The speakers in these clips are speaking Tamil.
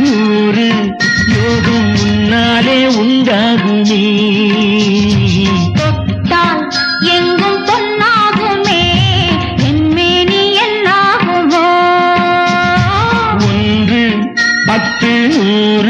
நூறு யோகம் முன்னாலே உண்டாகுமே. தொட்டால் எங்கும் பொன்னாகுமே. என் மேனி என்னாகுமோ? ஒன்று பத்து நூறு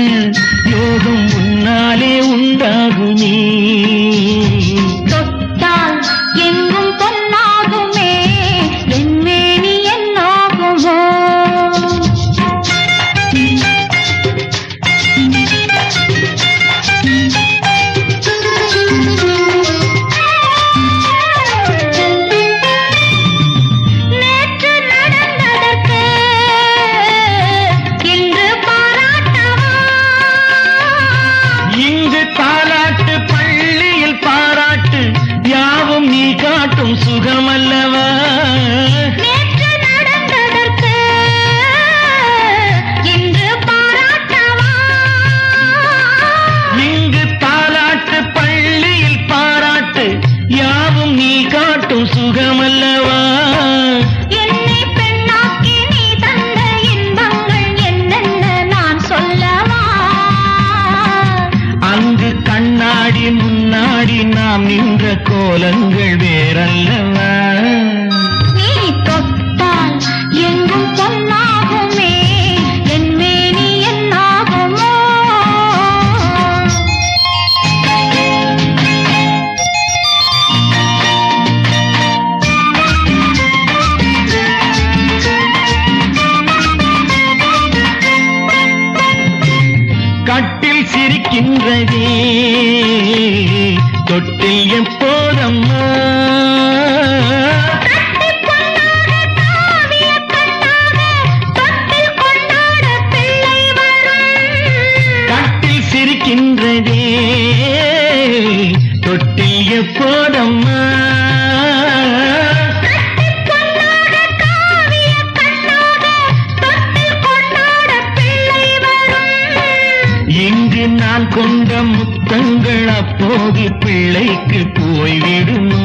இங்கு தாலாட்டு பள்ளியில் பாராட்டு யாவும் நீ காட்டும் சுகமல்லவா? நேற்று முன்னாடி நாம் நின்ற கோலங்கள் வேறல்லவா? கட்டில் சிரிக்கின்றதே. தொட்டில் எப்போதம்மா? கட்டில் சிரிக்கின்றதே தொட்டில் எப்போதம்மா? நான் கொண்ட முத்தங்கள் அப்போது பிள்ளைக்கு போய்விடுமோ?